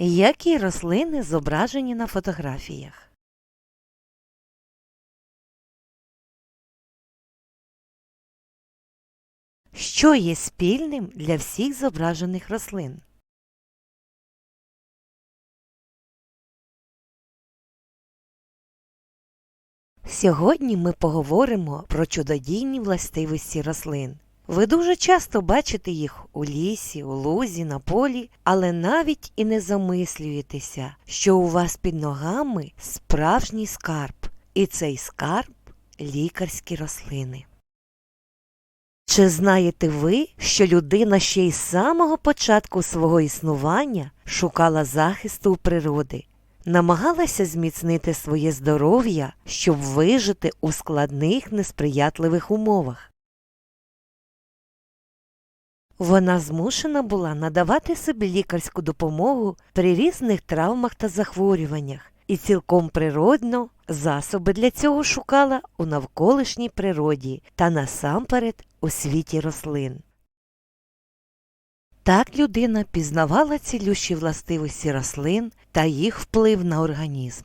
Які рослини зображені на фотографіях? Що є спільним для всіх зображених рослин? Сьогодні ми поговоримо про чудодійні властивості рослин. Ви дуже часто бачите їх у лісі, у лузі, на полі, але навіть і не замислюєтеся, що у вас під ногами справжній скарб, і цей скарб лікарські рослини. Чи знаєте ви, що людина ще з самого початку свого існування шукала захисту у природи, намагалася зміцнити своє здоров'я, щоб вижити у складних несприятливих умовах? Вона змушена була надавати собі лікарську допомогу при різних травмах та захворюваннях і цілком природно засоби для цього шукала у навколишній природі та насамперед у світі рослин. Так людина пізнавала цілющі властивості рослин та їх вплив на організм.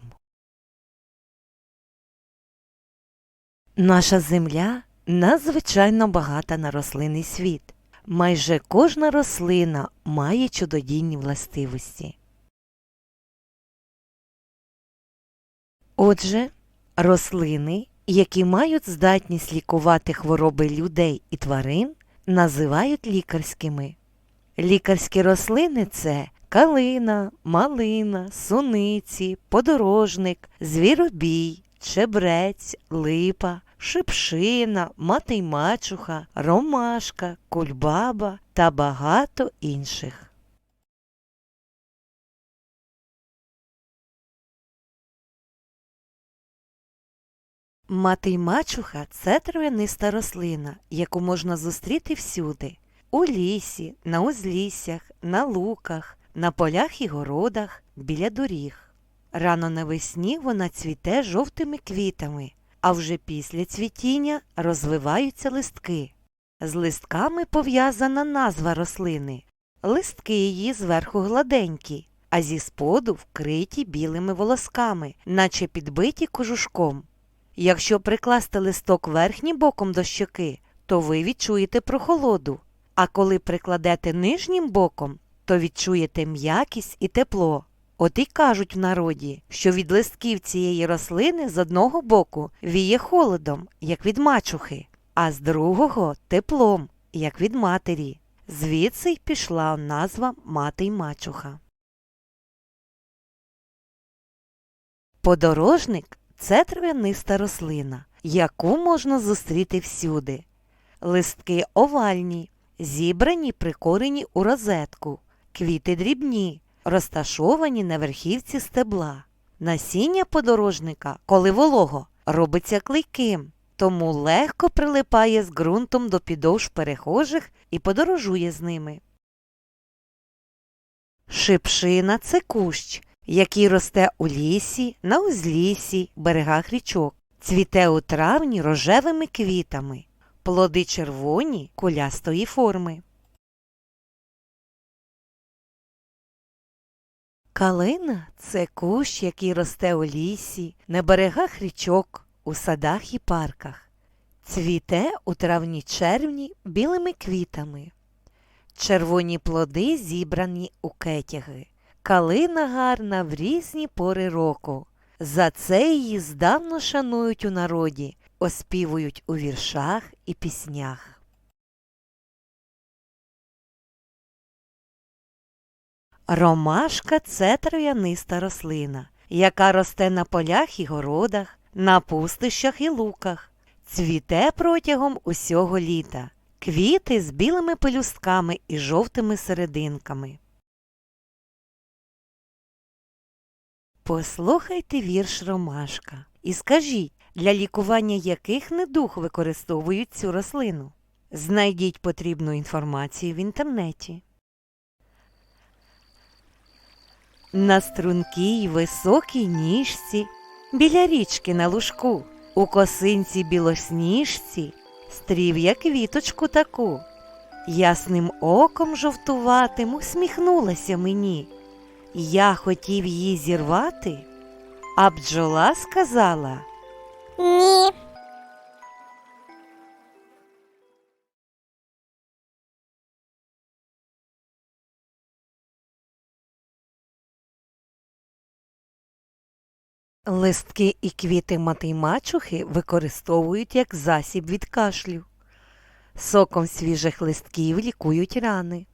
Наша земля надзвичайно багата на рослинний світ. Майже кожна рослина має чудодійні властивості. Отже, рослини, які мають здатність лікувати хвороби людей і тварин, називають лікарськими. Лікарські рослини це калина, малина, суниці, подорожник, звіробій, чебрець, липа, шипшина, мати й мачуха, ромашка, кульбаба та багато інших. Мати й мачуха це трав'яниста рослина, яку можна зустріти всюди у лісі, на узліссях, на луках, на полях і городах, біля доріг. Рано навесні вона цвіте жовтими квітами, а вже після цвітіння розвиваються листки. З листками пов'язана назва рослини. Листки її зверху гладенькі, а зі споду вкриті білими волосками, наче підбиті кожушком. Якщо прикласти листок верхнім боком до щоки, то ви відчуєте прохолоду, а коли прикладете нижнім боком, то відчуєте м'якість і тепло. От і кажуть в народі, що від листків цієї рослини з одного боку віє холодом, як від мачухи, а з другого теплом, як від матері. Звідси й пішла назва мати й мачуха. Подорожник це трав'яниста рослина, яку можна зустріти всюди. Листки овальні, зібрані при корені у розетку, квіти дрібні, розташовані на верхівці стебла. Насіння подорожника, коли волого, робиться клейким, тому легко прилипає з ґрунтом до підошв перехожих і подорожує з ними. Шипшина це кущ, який росте у лісі, на узліссі, берегах річок, цвіте у травні рожевими квітами, плоди червоні кулястої форми. Калина це кущ, який росте у лісі, на берегах річок, у садах і парках. Цвіте у травні червні білими квітами. Червоні плоди зібрані у кетяги. Калина гарна в різні пори року. За це її здавна шанують у народі, оспівують у віршах і піснях. Ромашка це трав'яниста рослина, яка росте на полях і городах, на пустищах і луках, цвіте протягом усього літа, квіти з білими пелюстками і жовтими серединками. Послухайте вірш Ромашка і скажіть, для лікування яких недух використовують цю рослину. Знайдіть потрібну інформацію в інтернеті. На стрункій високій ніжці, біля річки на лужку, у косинці білосніжці, стрів я квіточку таку. Ясним оком жовтуватим усміхнулася мені. Я хотів її зірвати, а бджола сказала. Листки і квіти матимачухи використовують як засіб від кашлю. Соком свіжих листків лікують рани.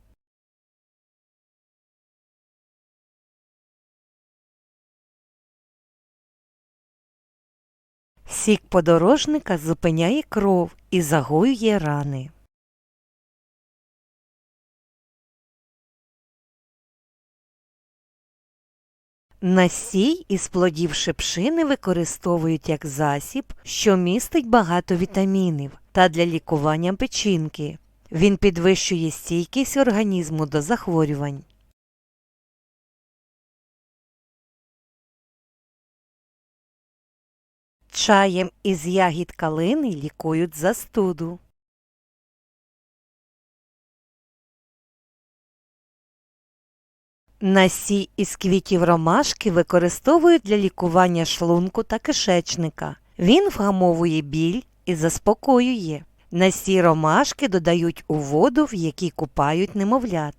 Сік подорожника зупиняє кров і загоює рани. Насій із плодів шипшини використовують як засіб, що містить багато вітамінів та для лікування печінки. Він підвищує стійкість організму до захворювань. Чаєм із ягід калини лікують застуду. Насій із квітів ромашки використовують для лікування шлунку та кишечника. Він вгамовує біль і заспокоює. Насій ромашки додають у воду, в якій купають немовлят.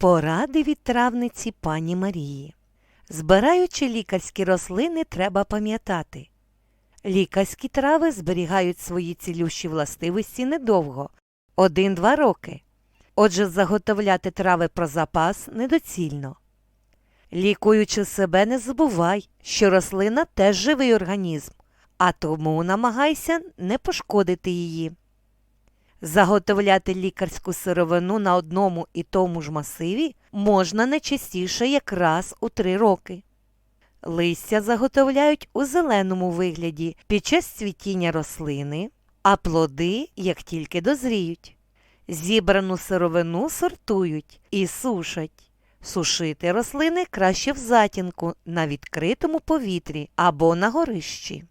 Поради від травниці пані Марії. Збираючи лікарські рослини, треба пам'ятати. Лікарські трави зберігають свої цілющі властивості недовго один-два роки. Отже, заготовляти трави про запас недоцільно. Лікуючи себе, не забувай, що рослина теж живий організм, а тому намагайся не пошкодити її. Заготовляти лікарську сировину на одному і тому ж масиві можна не частіше як раз у три роки. Листя заготовляють у зеленому вигляді під час цвітіння рослини, а плоди як тільки дозріють. Зібрану сировину сортують і сушать. Сушити рослини краще в затінку на відкритому повітрі або на горищі.